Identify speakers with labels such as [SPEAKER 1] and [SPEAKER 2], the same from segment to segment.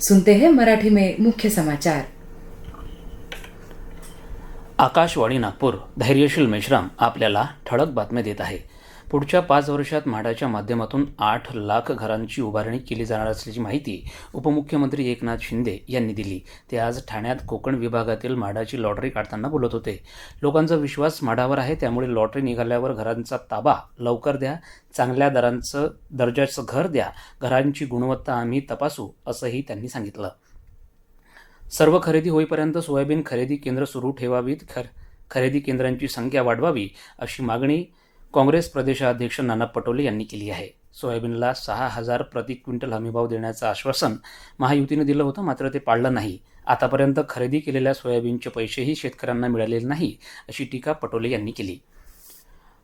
[SPEAKER 1] सुनते हैं मराठी में मुख्य समाचार।
[SPEAKER 2] आकाशवाणी नागपूर धैर्यशील मेश्राम आपल्याला ठळक बातम्या देत आहे. पुढच्या पाच वर्षात म्हाडाच्या माध्यमातून आठ लाख घरांची उभारणी केली जाणार असल्याची माहिती उपमुख्यमंत्री एकनाथ शिंदे यांनी दिली. ते आज ठाण्यात कोकण विभागातील म्हाडाची लॉटरी काढताना बोलत होते. लोकांचा विश्वास म्हाडावर आहे त्यामुळे लॉटरी निघाल्यावर घरांचा ताबा लवकर द्या चांगल्या दरांचं दर्जाचं घर द्या घरांची गुणवत्ता आम्ही तपासू असंही त्यांनी सांगितलं. सर्व खरेदी होईपर्यंत सोयाबीन खरेदी केंद्र सुरू ठेवावीत खर खरेदी केंद्रांची संख्या वाढवावी अशी मागणी काँग्रेस प्रदेशाध्यक्ष नाना पटोले यांनी केली आहे. सोयाबीनला सहा हजार प्रति क्विंटल हमीभाव देण्याचं आश्वासन महायुतीनं दिलं होतं मात्र ते पाळलं नाही. आतापर्यंत खरेदी केलेल्या सोयाबीनचे पैसेही शेतकऱ्यांना मिळालेले नाही अशी टीका पटोले यांनी केली.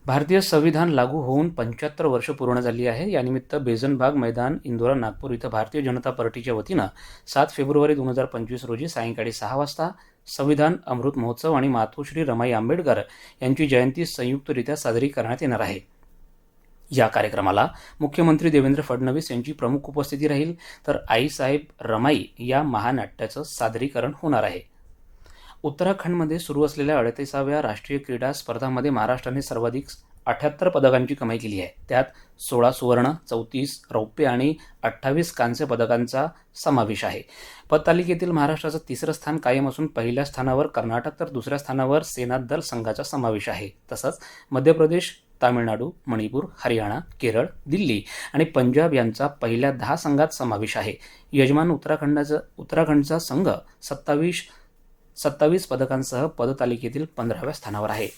[SPEAKER 2] भारतीय संविधान लागू होऊन पंच्याहत्तर वर्ष पूर्ण झाली आहे. यानिमित्त बेझनबाग मैदान इंदोरा नागपूर इथं भारतीय जनता पार्टीच्या वतीनं सात फेब्रुवारी दोन हजार पंचवीस रोजी सायंकाळी सहा वाजता संविधान अमृत महोत्सव आणि मातोश्री रमाई आंबेडकर यांची जयंती संयुक्तरित्या साजरी करण्यात येणार आहे. या कार्यक्रमाला मुख्यमंत्री देवेंद्र फडणवीस यांची प्रमुख उपस्थिती राहील तर आईसाहेब रमाई या महानाट्याचं सादरीकरण होणार आहे. उत्तराखंडमध्ये सुरू असलेल्या अडतीसाव्या राष्ट्रीय क्रीडा स्पर्धांमध्ये महाराष्ट्राने सर्वाधिक अठ्याहत्तर पदकांची कमाई केली आहे. त्यात सोळा सुवर्ण चौतीस रौप्य आणि अठ्ठावीस कांस्य पदकांचा समावेश आहे. पदतालिकेतील महाराष्ट्राचं तिसरं स्थान कायम असून पहिल्या स्थानावर कर्नाटक तर दुसऱ्या स्थानावर सेनादल संघाचा समावेश आहे. तसंच मध्य प्रदेश तामिळनाडू मणिपूर हरियाणा केरळ दिल्ली आणि पंजाब यांचा पहिल्या दहा संघात समावेश आहे. यजमान उत्तराखंडाचं उत्तराखंडचा संघ सत्तावीस सत्तावीस पदकांसह पदतालिकेतील पंधराव्या स्थानावर आहे.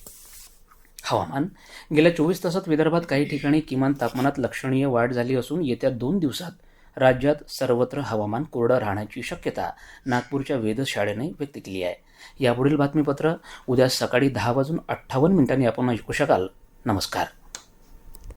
[SPEAKER 2] हवामान. गेल्या चोवीस तासात विदर्भात काही ठिकाणी किमान तापमानात लक्षणीय वाढ झाली असून येत्या दोन दिवसात राज्यात सर्वत्र हवामान कोरडं राहण्याची शक्यता नागपूरच्या वेधशाळेने व्यक्त केली आहे. यापुढील बातमीपत्र उद्या सकाळी दहा वाजून अठ्ठावन्न मिनिटांनी आपण ऐकू शकाल. नमस्कार.